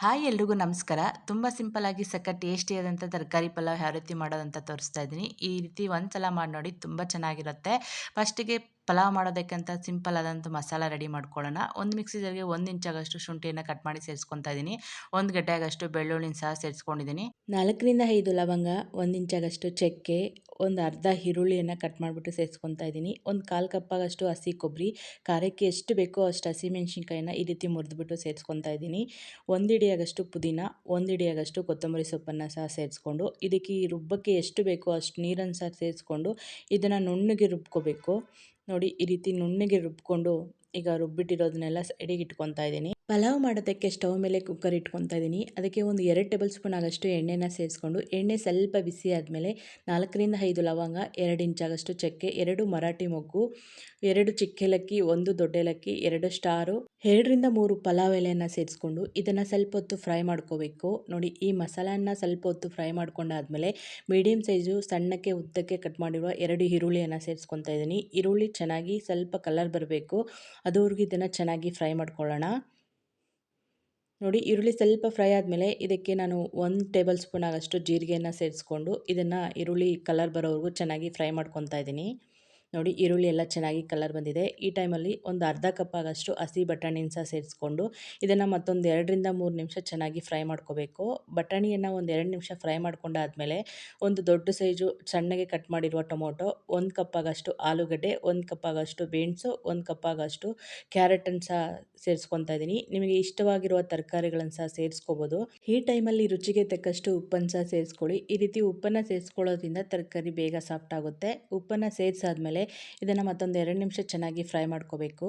Hi ಎಲ್ರಿಗೂ ನಮಸ್ಕಾರ. ತುಂಬ ಸಿಂಪಲ್ಲಾಗಿ ಸಕ್ಕ ಟೇಸ್ಟಿಯಾದಂಥ ತರಕಾರಿ ಪಲಾವ್ ಯಾವ ರೀತಿ ಮಾಡೋದಂತ ತೋರಿಸ್ತಾ ಇದ್ದೀನಿ. ಈ ರೀತಿ ಒಂದು ಸಲ ಮಾಡಿ ನೋಡಿ ತುಂಬ ಚೆನ್ನಾಗಿರುತ್ತೆ. ಫಸ್ಟಿಗೆ ಪಲಾವ್ ಮಾಡೋದಕ್ಕಂತ ಸಿಂಪಲ್ ಆದಂಥ ಮಸಾಲ ರೆಡಿ ಮಾಡ್ಕೊಳ್ಳೋಣ. ಒಂದು ಮಿಕ್ಸಿ ಜಾರ್ಗೆ ಒಂದು ಇಂಚಾಗಷ್ಟು ಶುಂಠಿಯನ್ನು ಕಟ್ ಮಾಡಿ ಸೇರಿಸ್ಕೊತಾ ಇದ್ದೀನಿ. ಒಂದು ಗಡ್ಡೆಯಾಗಷ್ಟು ಬೆಳ್ಳುಳ್ಳಿನ ಸಹ ಸೇರಿಸ್ಕೊಂಡಿದ್ದೀನಿ. ನಾಲ್ಕರಿಂದ ಐದು ಲವಂಗ, ಒಂದು ಇಂಚಾಗಷ್ಟು ಚಕ್ಕೆ ಒಂದು ಅರ್ಧ ಈರುಳ್ಳಿಯನ್ನು ಕಟ್ ಮಾಡಿಬಿಟ್ಟು ಸೇರಿಸ್ಕೊತಾ ಇದ್ದೀನಿ. ಒಂದು ಕಾಲು ಕಪ್ಪಾಗಷ್ಟು ಹಸಿ ಕೊಬ್ಬರಿ ಖಾರಕ್ಕೆ ಎಷ್ಟು ಬೇಕೋ ಅಷ್ಟು ಹಸಿಮೆಣ್ಸಿನ್ಕಾಯಿನ ಈ ರೀತಿ ಮುರಿದ್ಬಿಟ್ಟು ಸೇರಿಸ್ಕೊತಾ ಇದ್ದೀನಿ. ಒಂದು ಹಿಡಿಯಾಗಷ್ಟು ಪುದೀನ, ಒಂದು ಹಿಡಿಯಾಗಷ್ಟು ಕೊತ್ತಂಬರಿ ಸೊಪ್ಪನ್ನು ಸಹ ಸೇರಿಸ್ಕೊಂಡು ಇದಕ್ಕೆ ಈ ರುಬ್ಬಕ್ಕೆ ಎಷ್ಟು ಬೇಕೋ ಅಷ್ಟು ನೀರನ್ನು ಸಹ ಸೇರಿಸ್ಕೊಂಡು ಇದನ್ನು ನುಣ್ಣಗೆ ರುಬ್ಕೋಬೇಕು. ನೋಡಿ, ಈ ರೀತಿ ನುಣ್ಣಗೆ ರುಬ್ಕೊಂಡು ಈಗ ರುಬ್ಬಿಟ್ಟಿರೋದನ್ನೆಲ್ಲ ಸೈಡಿಗೆ ಇಟ್ಕೊತಾ ಇದ್ದೀನಿ. ಪಲಾವ್ ಮಾಡೋದಕ್ಕೆ ಸ್ಟವ್ ಮೇಲೆ ಕುಕ್ಕರ್ ಇಟ್ಕೊತಾ ಇದ್ದೀನಿ. ಅದಕ್ಕೆ ಒಂದು ಎರಡು ಟೇಬಲ್ ಸ್ಪೂನ್ ಆಗಷ್ಟು ಎಣ್ಣೆನ ಸೇರಿಸ್ಕೊಂಡು, ಎಣ್ಣೆ ಸ್ವಲ್ಪ ಬಿಸಿ ಆದಮೇಲೆ ನಾಲ್ಕರಿಂದ ಐದು ಲವಂಗ, ಎರಡು ಇಂಚಾಗಷ್ಟು ಚಕ್ಕೆ, ಎರಡು ಮರಾಠಿ ಮೊಗ್ಗು, ಎರಡು ಚಿಕ್ಕೆಲಕ್ಕಿ, ಒಂದು ದೊಡ್ಡ ಏಲಕ್ಕಿ ಎರಡು ಸ್ಟಾರು, ಎರಡರಿಂದ ಮೂರು ಪಲಾವ್ ಎಲೆಯನ್ನು ಸೇರಿಸ್ಕೊಂಡು ಇದನ್ನು ಸ್ವಲ್ಪ ಹೊತ್ತು ಫ್ರೈ ಮಾಡ್ಕೋಬೇಕು. ನೋಡಿ, ಈ ಮಸಾಲನ್ನ ಸ್ವಲ್ಪ ಹೊತ್ತು ಫ್ರೈ ಮಾಡ್ಕೊಂಡಾದಮೇಲೆ ಮೀಡಿಯಮ್ ಸೈಜು ಸಣ್ಣಕ್ಕೆ ಉದ್ದಕ್ಕೆ ಕಟ್ ಮಾಡಿರುವ ಎರಡು ಈರುಳ್ಳಿಯನ್ನು ಸೇರಿಸ್ಕೊತಾ ಇದ್ದೀನಿ. ಈರುಳ್ಳಿ ಚೆನ್ನಾಗಿ ಸ್ವಲ್ಪ ಕಲರ್ ಬರಬೇಕು. ಅದುವರೆಗೂ ಇದನ್ನು ಚೆನ್ನಾಗಿ ಫ್ರೈ ಮಾಡ್ಕೊಳ್ಳೋಣ. ನೋಡಿ ಈರುಳ್ಳಿ ಸ್ವಲ್ಪ ಫ್ರೈ ಆದಮೇಲೆ ಇದಕ್ಕೆ ನಾನು ಒಂದು ಟೇಬಲ್ ಸ್ಪೂನ್ ಆಗಷ್ಟು ಜೀರಿಗೆಯನ್ನು ಸೇರಿಸ್ಕೊಂಡು ಇದನ್ನು ಈರುಳ್ಳಿ ಕಲರ್ ಬರೋವರೆಗೂ ಚೆನ್ನಾಗಿ ಫ್ರೈ ಮಾಡ್ಕೊತಾ ಇದ್ದೀನಿ. ನೋಡಿ ಈರುಳ್ಳಿ ಎಲ್ಲ ಚೆನ್ನಾಗಿ ಕಲರ್ ಬಂದಿದೆ. ಈ ಟೈಮಲ್ಲಿ ಒಂದು ಅರ್ಧ ಕಪ್ ಆಗಷ್ಟು ಹಸಿ ಬಟಾಣಿನ ಸಹ ಸೇರಿಸ್ಕೊಂಡು ಇದನ್ನು ಮತ್ತೊಂದು ಎರಡರಿಂದ ಮೂರು ನಿಮಿಷ ಚೆನ್ನಾಗಿ ಫ್ರೈ ಮಾಡ್ಕೋಬೇಕು. ಬಟಾಣಿಯನ್ನು ಒಂದು ಎರಡು ನಿಮಿಷ ಫ್ರೈ ಮಾಡ್ಕೊಂಡಾದಮೇಲೆ ಒಂದು ದೊಡ್ಡ ಸೈಜು ಸಣ್ಣಗೆ ಕಟ್ ಮಾಡಿರುವ ಟೊಮೊಟೊ, ಒಂದು ಕಪ್ ಆಗಷ್ಟು ಆಲೂಗಡ್ಡೆ, ಒಂದು ಕಪ್ ಆಗಷ್ಟು ಬೀನ್ಸು, ಒಂದು ಕಪ್ ಆಗಷ್ಟು ಕ್ಯಾರೆಟನ್ನು ಸಹ ಸೇರಿಸ್ಕೊತಾ ಇದ್ದೀನಿ. ನಿಮಗೆ ಇಷ್ಟವಾಗಿರುವ ತರಕಾರಿಗಳನ್ನು ಸಹ ಸೇರಿಸ್ಕೋಬೋದು. ಈ ಟೈಮಲ್ಲಿ ರುಚಿಗೆ ತಕ್ಕಷ್ಟು ಉಪ್ಪನ್ನು ಸಹ ಸೇರಿಸ್ಕೊಳ್ಳಿ. ಈ ರೀತಿ ಉಪ್ಪನ್ನು ಸೇರಿಸ್ಕೊಳ್ಳೋದ್ರಿಂದ ತರಕಾರಿ ಬೇಗ ಸಾಫ್ಟ್ ಆಗುತ್ತೆ. ಉಪ್ಪನ್ನು ಸೇರಿಸಾದ್ಮೇಲೆ ಇದನ್ನು ಮತ್ತೊಂದು ಎರಡು ನಿಮಿಷ ಚೆನ್ನಾಗಿ ಫ್ರೈ ಮಾಡ್ಕೋಬೇಕು.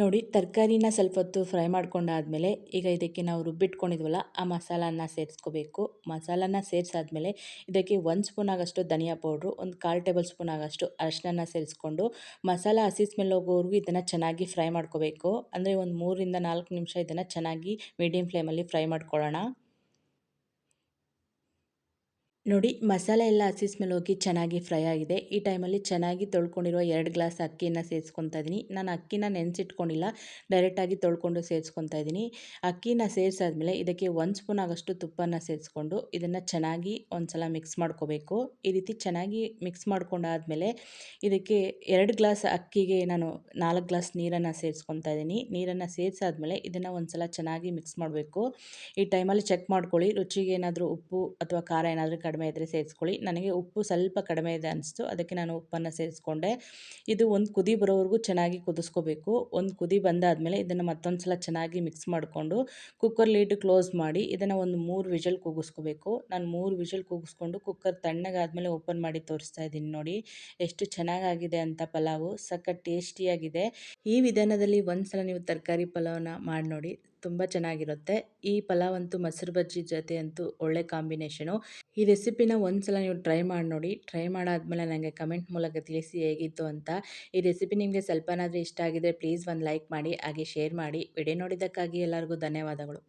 ನೋಡಿ, ತರಕಾರಿನ ಸ್ವಲ್ಪ ಹೊತ್ತು ಫ್ರೈ ಮಾಡ್ಕೊಂಡಾದಮೇಲೆ ಈಗ ಇದಕ್ಕೆ ನಾವು ರುಬ್ಬಿಟ್ಕೊಂಡಿದ್ವಲ್ಲ, ಆ ಮಸಾಲನ ಸೇರಿಸ್ಕೋಬೇಕು. ಮಸಾಲನ ಸೇರಿಸಾದ್ಮೇಲೆ ಇದಕ್ಕೆ ಒಂದು ಸ್ಪೂನ್ ಆಗಷ್ಟು ಧನಿಯಾ ಪೌಡ್ರು, ಒಂದು ಕಾಲು ಟೇಬಲ್ ಸ್ಪೂನ್ ಆಗಷ್ಟು ಅರಿಶಿನ ಸೇರಿಸ್ಕೊಂಡು ಮಸಾಲ ಹಸಿ ಸ್ಮೆಲ್ ಹೋಗೋವರೆಗೂ ಇದನ್ನು ಚೆನ್ನಾಗಿ ಫ್ರೈ ಮಾಡ್ಕೋಬೇಕು. ಅಂದರೆ ಒಂದು ಮೂರಿಂದ ನಾಲ್ಕು ನಿಮಿಷ ಇದನ್ನು ಚೆನ್ನಾಗಿ ಮೀಡಿಯಂ ಫ್ಲೇಮಲ್ಲಿ ಫ್ರೈ ಮಾಡ್ಕೊಳ್ಳೋಣ. ನೋಡಿ, ಮಸಾಲೆ ಎಲ್ಲ ಹಸಿ ಮೇಲೆ ಹೋಗಿ ಚೆನ್ನಾಗಿ ಫ್ರೈ ಆಗಿದೆ. ಈ ಟೈಮಲ್ಲಿ ಚೆನ್ನಾಗಿ ತೊಳ್ಕೊಂಡಿರೋ ಎರಡು ಗ್ಲಾಸ್ ಅಕ್ಕಿಯನ್ನು ಸೇರಿಸ್ಕೊತಾ ಇದ್ದೀನಿ ನಾನು ಅಕ್ಕಿನ ನೆನೆಸಿಟ್ಕೊಂಡಿಲ್ಲ ಡೈರೆಕ್ಟಾಗಿ ತೊಳ್ಕೊಂಡು ಸೇರಿಸ್ಕೊತಾ ಇದ್ದೀನಿ ಅಕ್ಕಿನ ಸೇರಿಸಾದ್ಮೇಲೆ ಇದಕ್ಕೆ ಒಂದು ಸ್ಪೂನ್ ಆಗೋಷ್ಟು ತುಪ್ಪನ ಸೇರಿಸ್ಕೊಂಡು ಇದನ್ನು ಚೆನ್ನಾಗಿ ಒಂದು ಸಲ ಮಿಕ್ಸ್ ಮಾಡ್ಕೋಬೇಕು. ಈ ರೀತಿ ಚೆನ್ನಾಗಿ ಮಿಕ್ಸ್ ಮಾಡ್ಕೊಂಡಾದಮೇಲೆ ಇದಕ್ಕೆ ಎರಡು ಗ್ಲಾಸ್ ಅಕ್ಕಿಗೆ ನಾನು ನಾಲ್ಕು ಗ್ಲಾಸ್ ನೀರನ್ನು ಸೇರಿಸ್ಕೊತಾ ಇದ್ದೀನಿ ನೀರನ್ನು ಸೇರಿಸಾದ್ಮೇಲೆ ಇದನ್ನು ಒಂದು ಸಲ ಚೆನ್ನಾಗಿ ಮಿಕ್ಸ್ ಮಾಡಬೇಕು. ಈ ಟೈಮಲ್ಲಿ ಚೆಕ್ ಮಾಡ್ಕೊಳ್ಳಿ. ರುಚಿಗೆ ಏನಾದರೂ ಉಪ್ಪು ಅಥವಾ ಖಾರ ಏನಾದರೂ ಕಡಿಮೆ ಕಡಿಮೆ ಇದ್ದರೆ ಸೇರಿಸ್ಕೊಳ್ಳಿ. ನನಗೆ ಉಪ್ಪು ಸ್ವಲ್ಪ ಕಡಿಮೆ ಇದೆ ಅನಿಸ್ತು. ಅದಕ್ಕೆ ನಾನು ಉಪ್ಪನ್ನು ಸೇರಿಸ್ಕೊಂಡೆ. ಇದು ಒಂದು ಕುದಿ ಬರೋವರೆಗೂ ಚೆನ್ನಾಗಿ ಕುದಿಸ್ಕೋಬೇಕು. ಒಂದು ಕುದಿ ಬಂದಾದಮೇಲೆ ಇದನ್ನು ಮತ್ತೊಂದು ಸಲ ಚೆನ್ನಾಗಿ ಮಿಕ್ಸ್ ಮಾಡಿಕೊಂಡು ಕುಕ್ಕರ್ ಲೀಡ್ ಕ್ಲೋಸ್ ಮಾಡಿ ಇದನ್ನು ಒಂದು ಮೂರು ವಿಷಲ್ ಕೂಗಿಸ್ಕೋಬೇಕು. ನಾನು ಮೂರು ವಿಷಲ್ ಕೂಗಿಸ್ಕೊಂಡು ಕುಕ್ಕರ್ ತಣ್ಣಗಾದಮೇಲೆ ಓಪನ್ ಮಾಡಿ ತೋರಿಸ್ತಾ ಇದ್ದೀನಿ ನೋಡಿ. ಎಷ್ಟು ಚೆನ್ನಾಗಾಗಿದೆ ಅಂತ ಪಲಾವು. ಸಖತ್ ಟೇಸ್ಟಿಯಾಗಿದೆ. ಈ ವಿಧಾನದಲ್ಲಿ ಒಂದು ಸಲ ನೀವು ತರಕಾರಿ ಪಲಾವನ್ನ ಮಾಡಿ ನೋಡಿ. ತುಂಬ ಚೆನ್ನಾಗಿರುತ್ತೆ. ಈ ಪಲಾವ್ ಅಂತೂ ಮೊಸರು ಬಜ್ಜಿ ಜೊತೆ ಅಂತೂ ಒಳ್ಳೆ ಕಾಂಬಿನೇಷನು. ಈ ರೆಸಿಪಿನ ಒಂದು ಸಲ ನೀವು ಟ್ರೈ ಮಾಡಿ ನೋಡಿ. ಟ್ರೈ ಮಾಡಾದ್ಮೇಲೆ ನನಗೆ ಕಮೆಂಟ್ ಮೂಲಕ ತಿಳಿಸಿ ಹೇಗಿತ್ತು ಅಂತ. ಈ ರೆಸಿಪಿ ನಿಮಗೆ ಸ್ವಲ್ಪನಾದರೂ ಇಷ್ಟ ಆಗಿದ್ದರೆ ಪ್ಲೀಸ್ ಒಂದು ಲೈಕ್ ಮಾಡಿ, ಹಾಗೆ ಶೇರ್ ಮಾಡಿ. ವಿಡಿಯೋ ನೋಡಿದ್ದಕ್ಕಾಗಿ ಎಲ್ಲರಿಗೂ ಧನ್ಯವಾದಗಳು.